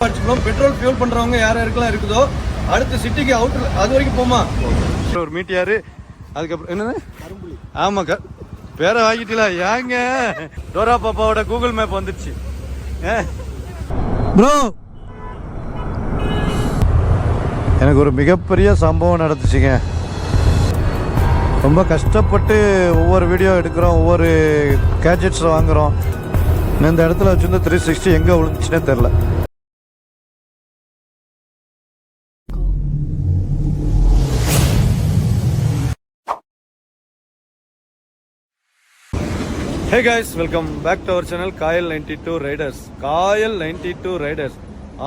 அடிச்சுக்கிறோம் petrol fuel பண்றவங்க யார் யாருக்கெல்லாம் இருக்குதோ அடுத்த சிட்டிக்கு அவுட்டர் அது வரைக்கும் போமா? ஒரு மீட்டியாரு அதுக்கப்புறம் என்னது? ஆமாக்கா பேரை வாங்கிட்டீங்களா? ஏங்க? டோரா பாப்பாவோட கூகுள் மேப் வந்துருச்சு. ப்ரோ எனக்கு ஒரு மிகப்பெரிய சம்பவம் நடந்துச்சுங்க. ரொம்ப கஷ்டப்பட்டு ஒவ்வொரு வீடியோ எடுக்கிறோம் ஒவ்வொரு கேஜெட்ஸில் வாங்குகிறோம் இந்த இடத்துல வச்சிருந்த த்ரீ சிக்ஸ்டி எங்கே விழுந்துச்சுன்னே தெரில hey guys welcome back to our channel Kayal ninety two riders Kayal ninety two riders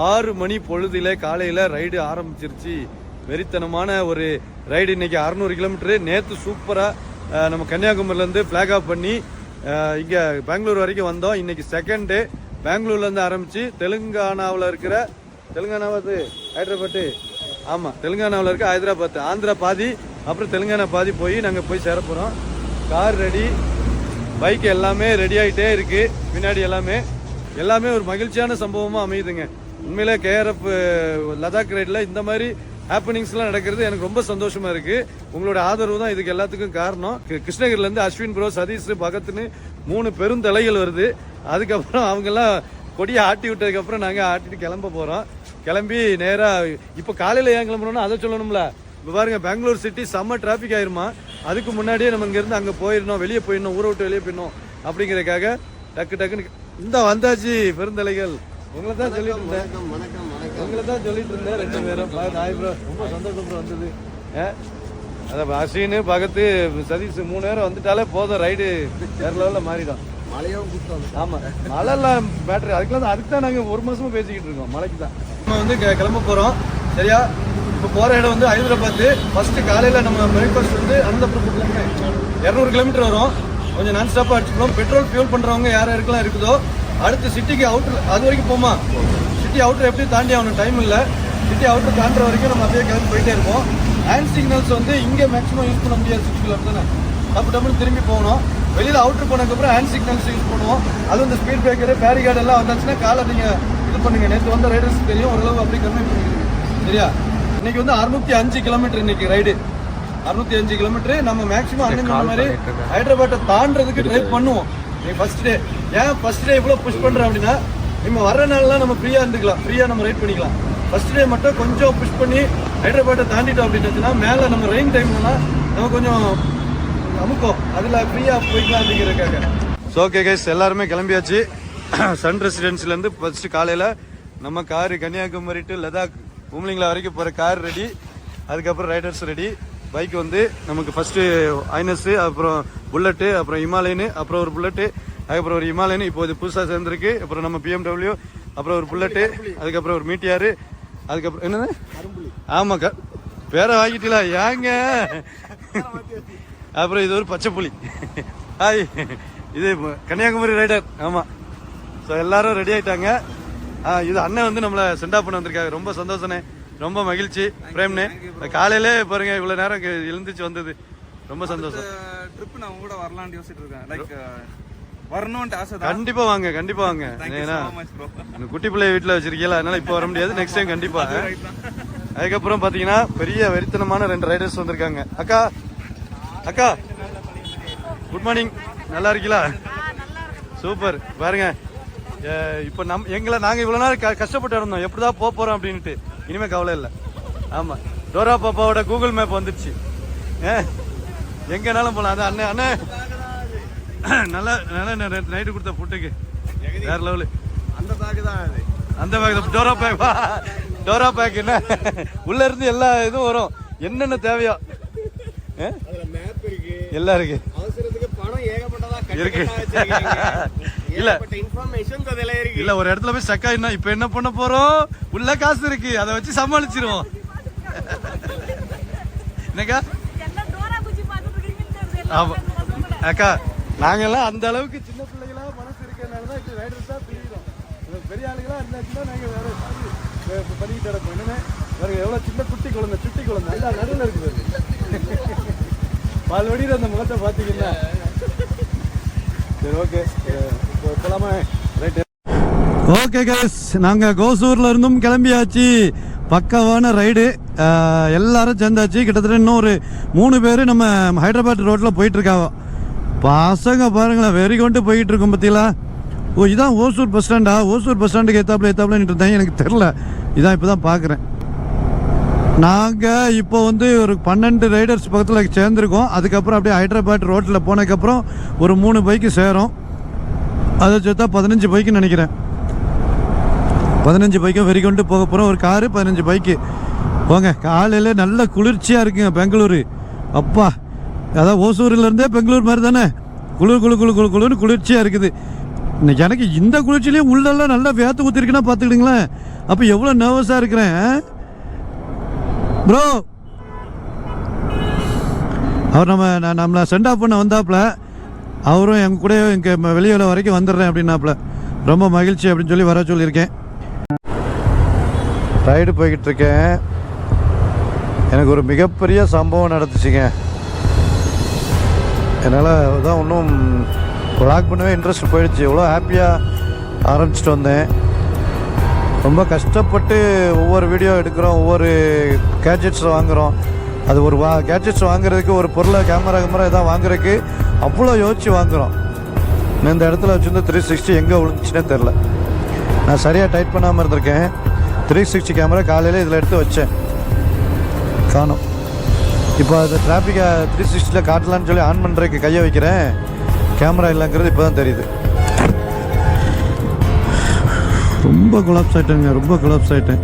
ஆறு மணி பொழுதிலே காலையில் ரைடு ஆரம்பிச்சிருச்சு. வெறித்தனமான ஒரு ரைடு இன்னைக்கு அறநூறு கிலோமீட்டரு நேற்று சூப்பராக நம்ம கன்னியாகுமரியிலேருந்து ஃப்ளாக் ஆஃப் பண்ணி இங்கே பெங்களூர் வரைக்கும் வந்தோம். இன்னைக்கு செகண்ட் டே பெங்களூர்லேருந்து ஆரம்பித்து தெலுங்கானாவில் இருக்கிற தெலுங்கானாவது ஹைதராபாத்து ஆமாம் தெலுங்கானாவில் இருக்க ஹைதராபாத் ஆந்திரா பாதி அப்புறம் தெலுங்கானா பாதி போய் நாங்கள் போய் சேர போகிறோம் கார் ரெடி பைக் எல்லாமே ரெடி ஆகிட்டே இருக்கு. பின்னாடி எல்லாமே. எல்லாமே ஒரு மகிழ்ச்சியான சம்பவமாக அமையுதுங்க. உண்மையிலே கேஆர்எஃப் லடாக் ரைடில் இந்த மாதிரி ஹாப்பனிங்ஸ்லாம் நடக்கிறது எனக்கு ரொம்ப சந்தோஷமா இருக்கு. உங்களோட ஆதரவு தான் இதுக்கு எல்லாத்துக்கும் காரணம். கி- கிருஷ்ணகிரிலேருந்து அஸ்வின் ப்ரோ சதீஷ் பகத்னு மூணு பெருந்தலைகள் வருது. அதுக்கப்புறம் அவங்கெல்லாம் கொடியை ஆட்டி விட்டதுக்கப்புறம் நாங்கள் ஆட்டிட்டு கிளம்ப போகிறோம் கிளம்பி நேராக இப்போ காலையில் ஏன் கிளம்புறோம்னா அதை சொல்லணும்ல? இப்போ பாருங்க பெங்களூர் சிட்டி செம்ம டிராஃபிக் ஆயிருமா? அதுக்கு முன்னாடியே நம்ம இங்கேருந்து அங்கே போயிடணும் வெளியே போயிடணும் ஊரை விட்டு வெளியே போயிடணும் அப்படிங்கிறதுக்காக டக்கு டக்குன்னு இந்த வந்தாச்சு பெருந்தலைகள். உங்களை தான் சொல்லிட்டு இருந்தேன். உங்களை தான் சொல்லிட்டு இருந்தேன் ரெண்டு பேரும். பா- நாய் ப்ரோ ரொம்ப சந்தோஷம் ப்ரோ வந்தது? அதான் அஸ்வின் பகத்து சதீஷ் மூணு நேரம் வந்துட்டாலே போதும் ரைடு வேற லெவலில் மாறிடும். மழையும் கூட்டம் ஆமா மழைலாம் பேட்டரி அதுக்கெல்லாம் அதுக்கு தான் நாங்க ஒரு மாசமா பேசிக்கிட்டு இருக்கோம் மழைக்கு தான் நம்ம வந்து கிளம்ப போறோம். சரியா? இப்போ போகிற இடம் வந்து ஹைதராபாத் ஃபஸ்ட்டு காலையில் நம்ம பிரேக்ஃபாஸ்ட் வந்து அனந்தபுரம் இரநூறு கிலோமீட்டர் வரும். கொஞ்சம் நான் ஸ்டாப்பாக அடிச்சுக்கிறோம் பெட்ரோல் ஃபியூல் பண்ணுறவங்க யார் யாருக்கெல்லாம் இருக்குதோ அடுத்து சிட்டிக்கு அவுட்டர் அது வரைக்கும் போமா? சிட்டி அவுட்டர் எப்படி தாண்டி ஆகணும். டைம் இல்லை. சிட்டி அவுட்டர் தாண்டுற வரைக்கும் நம்ம அப்படியே கிளம்பி போயிட்டே இருப்போம். ஹேண்ட் சிக்னல்ஸ் வந்து இங்கே மேக்ஸிமம் யூஸ் பண்ண முடியாது சிட்டிக்குள்ள தானே? டப்பு டபுள் திரும்பி போகணும். வெளியில் அவுட்டர் போனதுக்கப்புறம் ஹேண்ட் சிக்னல்ஸ் யூஸ் பண்ணுவோம். அதுவும் இந்த ஸ்பீட் பிரேக்கர் பேரிகார்டு எல்லாம் வந்தாச்சுன்னா காலை நீங்கள் இது பண்ணுங்க. நேற்று வந்த ரைடர்ஸ் தெரியும். ஓரளவு அப்படி கம்மி பண்ணிக்கிறீங்க சரியா? இன்னைக்கு வந்து அறுநூத்தி அஞ்சு கிலோமீட்டர் இன்னைக்கு ரைடு அறுநூத்தி அஞ்சு கிலோமீட்டர். நம்ம மேக்ஸிமம் அண்ணன் மாதிரி ஹைதராபாத்தை தாண்டறதுக்கு ட்ரை பண்ணுவோம். நீ ஃபர்ஸ்ட் டே ஏன் ஃபர்ஸ்ட் டே இவ்வளோ புஷ் பண்றோம் அப்படின்னா நம்ம வர்ற நாள்லாம் நம்ம ஃப்ரீயா இருந்துக்கலாம். ஃப்ரீயா நம்ம ரைட் பண்ணிக்கலாம். ஃபர்ஸ்ட் டே மட்டும் கொஞ்சம் புஷ் பண்ணி ஹைதராபாத்தை தாண்டிட்டோம் அப்படின்னா மேலே நம்ம ரெயின் டைம்லாம் நம்ம கொஞ்சம் அமுக்கும். அதில் ஃப்ரீயாக போய்க்கலாம் அப்படிங்கிறதுக்காக. ஸோ ஓகே கைஸ் எல்லாருமே கிளம்பியாச்சு. சன் ரெசிடென்சிலேருந்து ஃபஸ்ட்டு காலையில் நம்ம கார் கன்னியாகுமரி டு லடாக் உம்லிங்களா வரைக்கும் போகிற கார் ரெடி அதுக்கப்புறம் ரைடர்ஸ் ரெடி பைக் வந்து நமக்கு ஃபஸ்ட்டு ஐனஸ்ஸு அப்புறம் புல்லட்டு அப்புறம் இமாலயனு அப்புறம் ஒரு புல்லட்டு அதுக்கப்புறம் ஒரு இமாலயனு இப்போ இது புதுசாக சேர்ந்துருக்கு. அப்புறம் நம்ம பிஎம்டபிள்யூ அப்புறம் ஒரு புல்லட்டு அதுக்கப்புறம் ஒரு மீட்டியாரு அதுக்கப்புறம் என்னது? ஆமாக்கா பேரை வாங்கிட்டீங்களா? ஏங்க? அப்புறம் இது ஒரு பச்சை புலி ஹாய் இது கன்னியாகுமரி ரைடர் ஆமாம் ஸோ எல்லாரும் ரெடி ஆயிட்டாங்க. ஆ, இது அண்ணன் வந்து நம்மளை சென்ட் பண்ண வந்திருக்காங்க ரொம்ப சந்தோஷனே ரொம்ப மகிழ்ச்சி. பிரேம்னே காலையிலே பாருங்க இவ்வளோ நேரம் எழுந்துச்சு வந்தது. ரொம்ப சந்தோஷம். ட்ரிப் நான் கூட வரலாம்னு யோசிச்சுட்டு இருக்கேன். லைக் வரணும்னு ஆசை கண்டிப்பா வாங்க கண்டிப்பா வாங்க. ஏன்னா குட்டி பிள்ளை வீட்டில் வச்சிருக்கீங்களா? அதனால இப்போ வர முடியாது. நெக்ஸ்ட் டைம் கண்டிப்பா. அதுக்கப்புறம் பாத்தீங்கன்னா பெரிய வெறித்தனமான ரெண்டு ரைடர்ஸ் வந்திருக்காங்க. அக்கா அக்கா குட் மார்னிங் நல்லா இருக்கீங்களா? சூப்பர். பாருங்க இப்போ நம் எங்களை நாங்க இவ்வளவு நாள் க- கஷ்டப்பட்டு இருந்தோம். எப்படிதான் போக போறோம் அப்படின்ட்டு இனிமே கவலை இல்லை. ஆமா. டோரா பாப்பாவோட கூகுள் மேப் வந்துருச்சு அஹ், எங்கனாலும் போலாம். அதான் அண்ணன் அண்ணன் நல்லா நல்லா நைட்டு கொடுத்த ஃபுட்டுக்கு வேற லெவலு அந்த பேக் தான். அது அந்த bag Dora bag Dora bag என்ன? உள்ள இருந்து எல்லா இதுவும் வரும். என்னென்ன தேவையோ. எல்லாம் இருக்கு. அவசரத்துக்கு பணம் ஏகப்பட்டதா இருக்கு. இல்ல. இன்ஃபர்மேஷன் அதுல இருக்கு. இல்ல ஒரு இடத்துல போய் ஸ்டக் ஆயிடணும் இப்ப என்ன பண்ண போறோம்? உள்ள காசு இருக்கு. அதை வச்சு சமாளிச்சிருவோம். என்னக்கா? எல்லாம். ஆமா. அக்கா நாங்கெல்லாம் அந்த அளவுக்கு சின்ன பிள்ளைகளா மனசு இருக்கிறதுனால தான் இப்படி ரைடர்ஸா தெரியுறோம் இந்த பெரிய ஆளுகளா இருந்தாச்சுன்னா நாங்க வேற பண்ணிக்கிட்டு இருப்போம் என்னன்னு பாருங்க எவ்வளவு சின்ன குட்டி குழந்தை சுட்டி குழந்தை நல்லா நடுவில் இருக்குது பால் வடிகிற அந்த முகத்தை பாத்தீங்கன்னா சரி ஓகே ரைட்டு ஓகே கைஸ் நாங்கள் கோசூர்ல இருந்தும் கிளம்பியாச்சு. பக்காவான ரைடு எல்லாரும் சேர்ந்தாச்சு. கிட்டத்தட்ட இன்னும் ஒரு மூணு பேர் நம்ம ஹைதராபாத் ரோட்டில் போயிட்டுருக்காவோ. பசங்க பாருங்களேன் வெறி கொண்டு போயிட்டு இருக்கோம் பார்த்தீங்களா ஓ இதான் ஓசூர் பஸ் ஸ்டாண்டா ஓசூர் பஸ் ஸ்டாண்டுக்கு ஏத்தாப்புல ஏத்தாப்புல இருந்தேன் எனக்கு தெரில இதான் இப்போ தான் பார்க்குறேன் நாங்கள் இப்போ வந்து ஒரு பன்னெண்டு ரைடர்ஸ் பக்கத்தில் சேர்ந்துருக்கோம். அதுக்கப்புறம் அப்படியே ஹைதராபாத் ரோட்டில் போனதுக்கப்புறம் ஒரு மூணு பைக்கு சேரும். அதை சேர்த்தா பதினஞ்சு பைக்குன்னு நினைக்கிறேன். பதினஞ்சு பைக்கும் வெறி கொண்டு போக போகிறோம் ஒரு காரு பதினஞ்சு பைக்கு போங்க. காலையில் நல்ல குளிர்ச்சியாக இருக்குங்க பெங்களூரு. அப்பா அதான் ஓசூர்லேருந்தே பெங்களூர் மாதிரி தானே? குளிர் குளு குளு குளு குளுன்னு குளிர்ச்சியாக இருக்குது. இன்னைக்கு எனக்கு இந்த குளிர்ச்சியிலையும் உள்ளெல்லாம் நல்லா வேத்து ஊற்றிருக்குன்னா பார்த்துக்கிடுங்களேன். அப்போ எவ்வளோ நர்வஸாக இருக்கிறேன் ப்ரோ அவர் நம்ம நான் நம்மளை சென்ட் ஆஃப் பண்ண வந்தாப்புல அவரும் எங்க கூட இங்கே வெளியில் வரைக்கும் வந்துடுறேன் அப்படின்னாப்புல. ரொம்ப மகிழ்ச்சி அப்படின்னு சொல்லி வர சொல்லியிருக்கேன். ரைடு போய்கிட்டு இருக்கேன். எனக்கு ஒரு மிகப்பெரிய சம்பவம் நடந்துச்சுங்க. என்னால் தான் ஒன்றும் ப்ளாக் பண்ணவே இன்ட்ரெஸ்ட் போயிடுச்சு. எவ்வளோ ஹாப்பியாக ஆரம்பிச்சிட்டு வந்தேன். ரொம்ப கஷ்டப்பட்டு ஒவ்வொரு வீடியோ எடுக்கிறோம் ஒவ்வொரு கேட்ஜெட்ஸ் வாங்குகிறோம் அது ஒரு வா கேட்ஜெட்ஸ் வாங்குறதுக்கு ஒரு பொருளை கேமரா கேமரா எதாவது வாங்குறதுக்கு அவ்வளோ யோசிச்சு வாங்குகிறோம் நான் இந்த இடத்துல வச்சுருந்து த்ரீ சிக்ஸ்டி எங்கே விழுந்துச்சுன்னே தெரில நான் சரியாக டைட் பண்ணாமல் இருந்திருக்கேன். த்ரீ சிக்ஸ்டி கேமரா காலையில் இதில் எடுத்து வச்சேன். காணும். இப்போ அந்த டிராஃபிக்கை த்ரீ சிக்ஸ்டியில் காட்டலான்னு சொல்லி ஆன் பண்ணுறதுக்கு கையை வைக்கிறேன். கேமரா இல்லைங்கிறது இப்போ தான் தெரியுது. ரொம்ப குலாப்ஸ் ஆகிட்டேங்க ரொம்ப குலாப்ஸ் ஆகிட்டேன்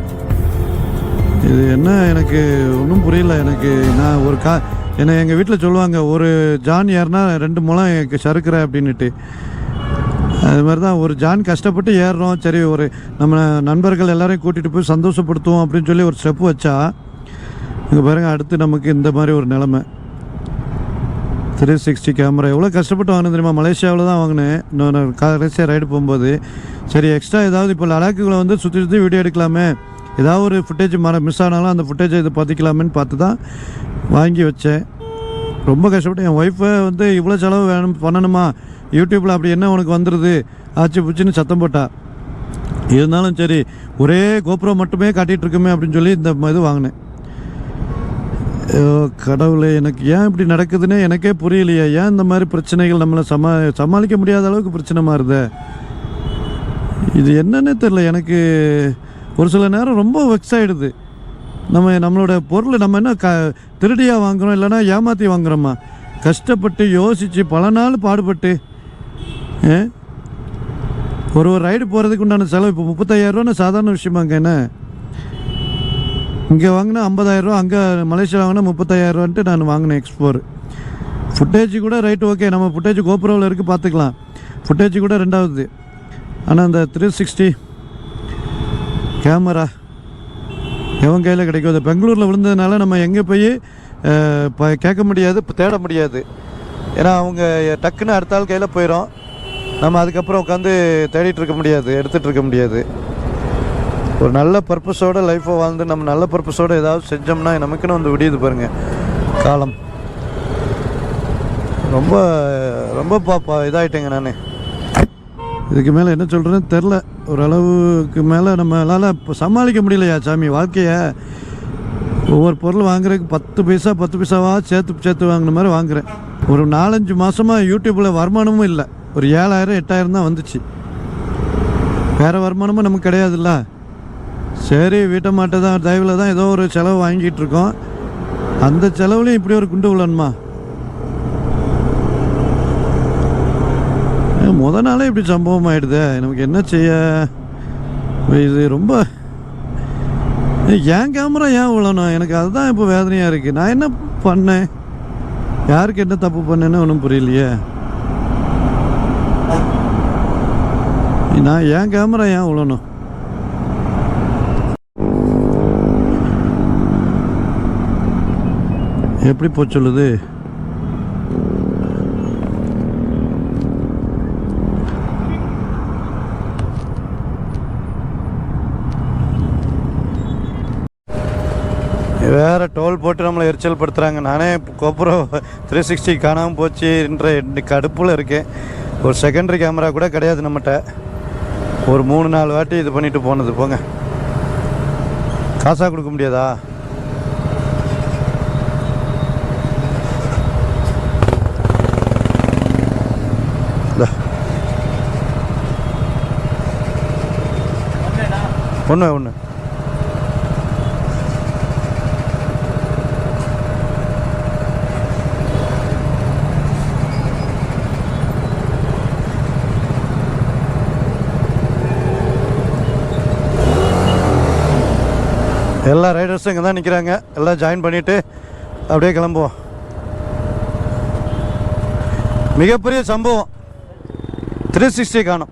இது என்ன? எனக்கு ஒன்றும் புரியல. எனக்கு நான் ஒரு கா என்னை எங்கள் வீட்டில் சொல்லுவாங்க ஒரு ஜான் ஏறினா ரெண்டு முளம் எனக்கு சறுக்கிற அப்படின்ட்டு அது மாதிரி தான் ஒரு ஜான் கஷ்டப்பட்டு ஏறுறோம். சரி ஒரு நம்ம நண்பர்கள் எல்லாரையும் கூட்டிகிட்டு போய் சந்தோஷப்படுத்துவோம் அப்படின்னு சொல்லி ஒரு ஸ்டெப் வச்சா இங்கே பாருங்கள் அடுத்து நமக்கு இந்த மாதிரி ஒரு நிலமை. த்ரீ சிக்ஸ்டி கேமரா எவ்வளோ கஷ்டப்பட்டு வாங்கினேன் தெரியுமா? மலேசியாவில் தான் வாங்கினேன். இன்னொரு கடைசியாக ரைடு போகும்போது. சரி எக்ஸ்ட்ரா ஏதாவது இப்போ லடாக்குகளை வந்து சுற்றி சுற்றி வீடியோ எடுக்கலாமே. ஏதாவது ஒரு ஃபுட்டேஜ் மர மிஸ் ஆனாலும் அந்த ஃபுட்டேஜை இதை பார்த்துக்கலாமேன்னு பார்த்து தான் வாங்கி வச்சேன். ரொம்ப கஷ்டப்பட்டு என் ஒய்ஃபை வந்து இவ்வளோ செலவு வேணும் பண்ணணுமா? யூடியூப்பில் அப்படி என்ன உனக்கு வந்துடுது ஆச்சு பிடிச்சின்னு சத்தம் போட்டா. இருந்தாலும் சரி ஒரே கோபுரம் மட்டுமே காட்டிகிட்டு இருக்குமே அப்படின்னு சொல்லி இந்த இது வாங்கினேன். கடவுளே எனக்கு ஏன் இப்படி நடக்குதுன்னே எனக்கே புரியலையே. ஏன் இந்த மாதிரி பிரச்சனைகள் நம்மளை சமா சமாளிக்க முடியாத அளவுக்கு பிரச்சனை மாறுதே? இது என்னன்னே தெரில எனக்கு ஒரு சில நேரம் ரொம்ப வெக்ஸ் ஆகிடுது நம்ம நம்மளோட பொருளை நம்ம என்ன க திருடியாக வாங்குறோம் இல்லைன்னா ஏமாற்றி வாங்குறோமா? கஷ்டப்பட்டு யோசித்து பல நாள் பாடுபட்டு ஏ? ஒரு ஒரு ரைடு போகிறதுக்கு உண்டான செலவு இப்போ முப்பத்தாயிரரூவான்னு சாதாரண விஷயமாங்க என்ன? இங்கே வாங்கினா ஐம்பதாயிரரூவா அங்கே மலேசியா வாங்கினா முப்பத்தாயிரரூவான்ட்டு நான் வாங்கினேன் எக்ஸ்போர் ஃபுட்டேஜ் கூட ரைட் ஓகே நம்ம ஃபுட்டேஜ் கோபுரவில் இருக்குது பார்த்துக்கலாம் ஃபுட்டேஜ் கூட ரெண்டாவது. ஆனால் அந்த த்ரீ சிக்ஸ்டி கேமரா. எவன் கையில் கிடைக்கும் அது பெங்களூரில் விழுந்ததுனால நம்ம எங்கே போய் இப்போ கேட்க முடியாது இப்போ தேட முடியாது. ஏன்னா அவங்க டக்குன்னு அடுத்த ஆள் கையில் போயிடும் நம்ம அதுக்கப்புறம் உட்காந்து தேடிட்டு இருக்க முடியாது எடுத்துகிட்டு இருக்க முடியாது. ஒரு நல்ல பர்பஸோட லைஃப்பை வாழ்ந்து நம்ம நல்ல பர்பஸோடு ஏதாவது செஞ்சோம்னா நமக்குன்னு வந்து விடியுது பாருங்கள் காலம். ரொம்ப ரொம்ப பாப்பா இதாகிட்டேங்க நான். இதுக்கு மேலே என்ன சொல்கிறேன்னு தெரில ஓரளவுக்கு மேலே நம்மளால் இப்போ சமாளிக்க முடியலையா சாமி வாழ்க்கையை? ஒவ்வொரு பொருள் வாங்குறதுக்கு பத்து பைசா பத்து பைசாவா சேர்த்து சேர்த்து வாங்கின மாதிரி வாங்குகிறேன் ஒரு நாலஞ்சு மாதமாக யூடியூப்பில் வருமானமும் இல்லை. ஒரு ஏழாயிரம் எட்டாயிரம் தான் வந்துச்சு. வேறு வருமானமும் நமக்கு கிடையாதுல்ல. சரி வீட்டை மாட்டை தான் தயவில் தான் ஏதோ ஒரு செலவு வாங்கிட்டு இருக்கோம். அந்த செலவுலையும் இப்படி ஒரு குண்டு விழணுமா? முத நாளே இப்படி சம்பவம் ஆயிடுதே நமக்கு என்ன செய்ய? இது ரொம்ப என் கேமரா ஏன் விழணும் எனக்கு அதுதான் இப்போ வேதனையாக இருக்குது நான் என்ன பண்ணேன்? யாருக்கு என்ன தப்பு பண்ணேன்னு ஒன்றும் புரியலையே. நான் என் கேமரா ஏன் விழணும் எப்படி போச்சு வேறு டோல் போட்டு நம்மளை எரிச்சல் படுத்துகிறாங்க நானே கோப்புரம் த்ரீ சிக்ஸ்டி காணாமல் போச்சுன்ற கடுப்பில் இருக்கேன். ஒரு செகண்டரி கேமரா கூட கிடையாது நம்மகிட்ட. ஒரு மூணு நாலு வாட்டி இது பண்ணிட்டு போனது. போங்க. காசாக கொடுக்க முடியாதா? ஒன்று ஒன்று எல்லா ரைடர்ஸும் இங்கே தான் நிற்கிறாங்க எல்லாம் ஜாயின் பண்ணிவிட்டு அப்படியே கிளம்புவோம். மிகப்பெரிய சம்பவம். த்ரீ சிக்ஸ்டி காணும்.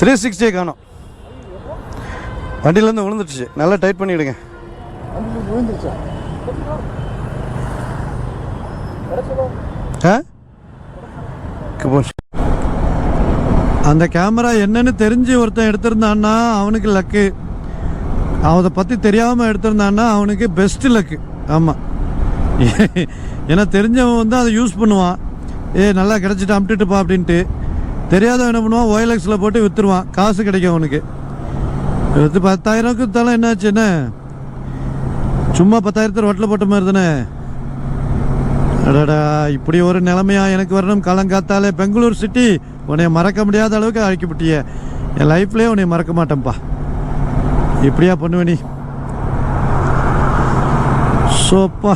த்ரீ சிக்ஸ்டி காணும். வண்டியிலேருந்து விழுந்துடுச்சு. நல்லா டைட் பண்ணிவிடுங்க அந்த கேமரா என்னன்னு தெரிஞ்சு ஒருத்தன் எடுத்திருந்தான்னா அவனுக்கு லக்கு. அவனை பற்றி தெரியாமல் எடுத்திருந்தான்னா அவனுக்கு பெஸ்ட் லக்கு ஆமாம் ஏன்னா தெரிஞ்சவன் வந்து அதை யூஸ் பண்ணுவான். ஏ நல்லா கிடச்சிட்டு அமுட்டுட்டுப்பா அப்படின்ட்டு. தெரியாதவன் என்ன பண்ணுவான்? ஓஎல்எக்ஸில் போட்டு விற்றுருவான் காசு கிடைக்கும் அவனுக்கு. விற்று பத்தாயிரம்க்கு விற்றாலும் என்னாச்சு என்ன? சும்மா பத்தாயிரத்தை ரோட்டில் போட்ட மாதிரி தானே? அடடா இப்படி ஒரு நிலைமையா எனக்கு வரணும். காலங்காத்தாலே பெங்களூர் சிட்டி உன்னை மறக்க முடியாத அளவுக்கு அழைக்கப்பட்டிய. என் லைஃப்லேயே உன்னை மறக்க மாட்டேன்ப்பா இப்படியா பண்ணுவே நீ? சோப்பா.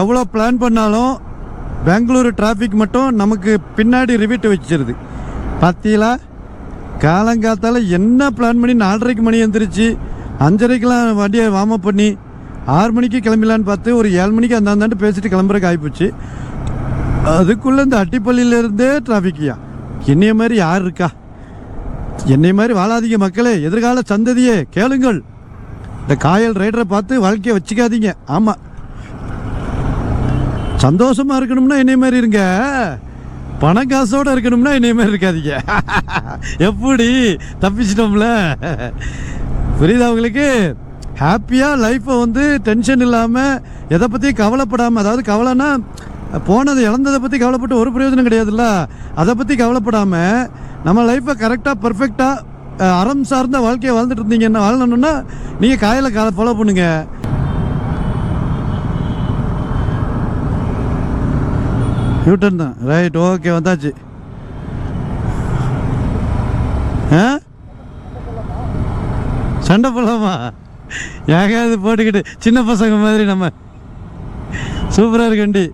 எவ்வளோ பிளான் பண்ணாலும் பெங்களூர் டிராஃபிக் மட்டும் நமக்கு பின்னாடி ரிவிட்டு வச்சிருது. பார்த்தீங்களா காலங்காத்தால் என்ன பிளான் பண்ணி நாலரைக்கு மணி எழுந்திரிச்சு அஞ்சரைக்கெலாம் வண்டியை வார்ம் அப் பண்ணி ஆறு மணிக்கு கிளம்பிடலான்னு பார்த்து ஒரு ஏழு மணிக்கு அந்த அந்தாண்டு பேசிட்டு கிளம்புறக்கு ஆகிப்போச்சு. அதுக்குள்ளே இந்த அட்டிப்பள்ளியிலேருந்தே டிராஃபிக்கியா என்னைய மாதிரி யார் இருக்கா? என்னை மாதிரி வாழாதீங்க மக்களே எதிர்கால சந்ததியே கேளுங்கள். இந்த காயல் ரைடரை பார்த்து வாழ்க்கையை வச்சுக்காதீங்க. ஆமாம் சந்தோஷமாக இருக்கணும்னா என்னை மாதிரி இருங்க. பண காசோட இருக்கணும்னா என்னை மாதிரி இருக்காதீங்க. எப்படி? தப்பிச்சிட்டோம்ல. புரியுதா உங்களுக்கு ஹாப்பியாக லைஃப்பை வந்து டென்ஷன் இல்லாமல் எதை பற்றியும் கவலைப்படாமல் அதாவது கவலைன்னா போனது இழந்ததை பற்றி கவலைப்பட்டு ஒரு பிரயோஜனம் கிடையாதுல்ல. அதை பற்றி கவலைப்படாமல் நம்ம லைஃப்பை கரெக்டாக பர்ஃபெக்டாக அறம் சார்ந்த வாழ்க்கையை வாழ்ந்துட்டு இருந்தீங்கன்னா வாழணும்னா நீங்கள் காயில் காலை ஃபாலோ பண்ணுங்கள் யூட்டன் தான். ரைட் ஓகே வந்தாச்சு. ஆ? சண்டை போடலாமா? ஏகாவது போட்டுக்கிட்டு சின்ன பசங்க மாதிரி நம்ம சூப்பராக இருக்கண்டி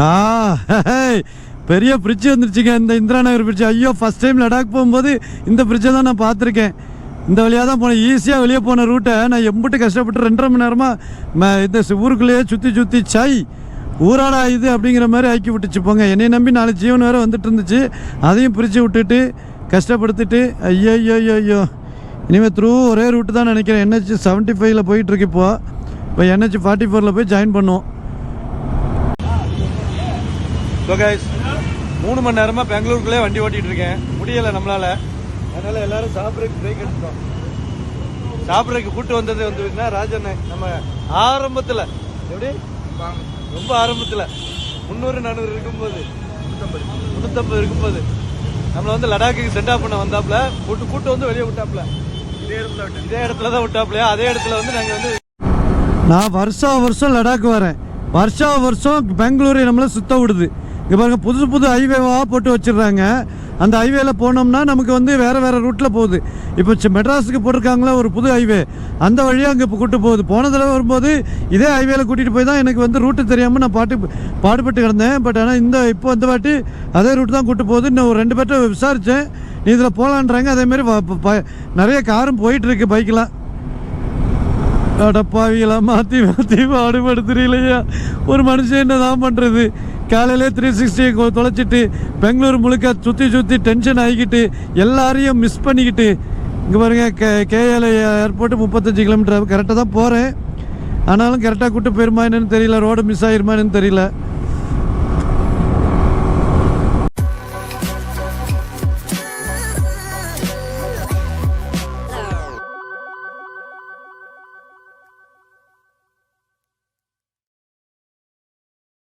ஆ பெரிய பிரிட்ஜ் வந்துருச்சுங்க. இந்த இந்திரா நகர் பிரிட்ஜ் ஐயோ ஃபஸ்ட் டைம் லடாக் போகும்போது இந்த பிரிட்ஜை தான் நான் பார்த்துருக்கேன். இந்த வழியாக தான் போனேன். ஈஸியாக வெளியே போன ரூட்டை நான் எம்பிட்டு கஷ்டப்பட்டு ரெண்டரை மணி நேரமாக இந்த ஊருக்குள்ளேயே சுற்றி சுற்றி சாய் ஊராடா இது அப்படிங்கிற மாதிரி ஆக்கி விட்டுச்சு போங்க. என்னை நம்பி நாலு ஜீவன் வேறு வந்துட்டு இருந்துச்சு அதையும் பிரித்து விட்டுட்டு கஷ்டப்படுத்திட்டு ஐயோ ஐயோ ஐயோ ஐயோ இனிமேல் த்ரூ ஒரே ரூட்டு தான் நினைக்கிறேன். என்ஹெச் செவன்ட்டி ஃபைவ்ல போயிட்டுருக்கு இப்போ. இப்போ என்ஹெச் ஃபார்ட்டி ஃபோரில் போய் ஜாயின் பண்ணுவோம். ஸோ கைஸ் மூணு மணி நேரமாக பெங்களூருக்குள்ளே வண்டி ஓட்டிகிட்டு இருக்கேன் முடியலை நம்மளால். அதனால் எல்லாரும் சாப்பிட்றதுக்கு பிரேக் எடுத்துட்டோம். சாப்பிட்றதுக்கு கூட்டு வந்தது வந்து ராஜண்ணே நம்ம ஆரம்பத்தில். எப்படி? ரொம்ப ஆரம்பத்தில். முந்நூறு நானூறு இருக்கும்போது. முந்நூற்றம்பது இருக்கும்போது. நம்மளை வந்து லடாக்குக்கு சென்ட் பண்ண வந்தாப்புல கூட்டு கூட்டு வந்து வெளியே விட்டாப்புல. இதே இடத்துல இதே இடத்துல தான் விட்டாப்புல அதே இடத்துல வந்து நாங்கள் வந்து நான் வருஷா வருஷம் லடாக் வரேன். வருஷா வருஷம் பெங்களூரை நம்மளை சுத்த விடுது. இங்கே பாருங்க புது புது ஹைவேவாக போட்டு வச்சிடுறாங்க. அந்த ஹைவேல போனோம்னா நமக்கு வந்து வேறு வேறு ரூட்டில் போகுது. இப்போ மெட்ராஸுக்கு போட்டிருக்காங்களா ஒரு புது ஹைவே அந்த வழியாக அங்கே இப்போ கூட்டு போகுது. போன தடவை வரும்போது இதே ஹைவேல கூட்டிகிட்டு போய் தான் எனக்கு வந்து ரூட்டு தெரியாமல் நான் பாட்டு பாடுபட்டு கிடந்தேன். பட் ஆனால் இந்த இப்போ இந்த வாட்டி அதே ரூட்டு தான் கூட்டு போகுது. இன்னும் ஒரு ரெண்டு பேர்ட்ட விசாரித்தேன் நீ இதில் போகலான்றாங்க அதேமாரி நிறைய காரும் போயிட்டுருக்கு பைக்கெலாம் அடப்பாவிகளா மாற்றி மாற்றி பாடுபடுத்துறீங்களா ஒரு மனுஷன் என்ன தான் பண்ணுறது காலையிலே த்ரீ சிக்ஸ்டியை தொலைச்சிட்டு பெங்களூர் முழுக்க சுற்றி சுற்றி டென்ஷன் ஆகிக்கிட்டு எல்லாரையும் மிஸ் பண்ணிக்கிட்டு இங்கே பாருங்கள் கே கேஎல்ஏ ஏர்போர்ட்டு முப்பத்தஞ்சு கிலோமீட்டர் கரெக்டாக தான் போகிறேன் ஆனாலும் கரெக்டாக கூட்டு போயிருமா என்னன்னு தெரியல ரோடு மிஸ் ஆயிருமா என்னன்னு தெரியல.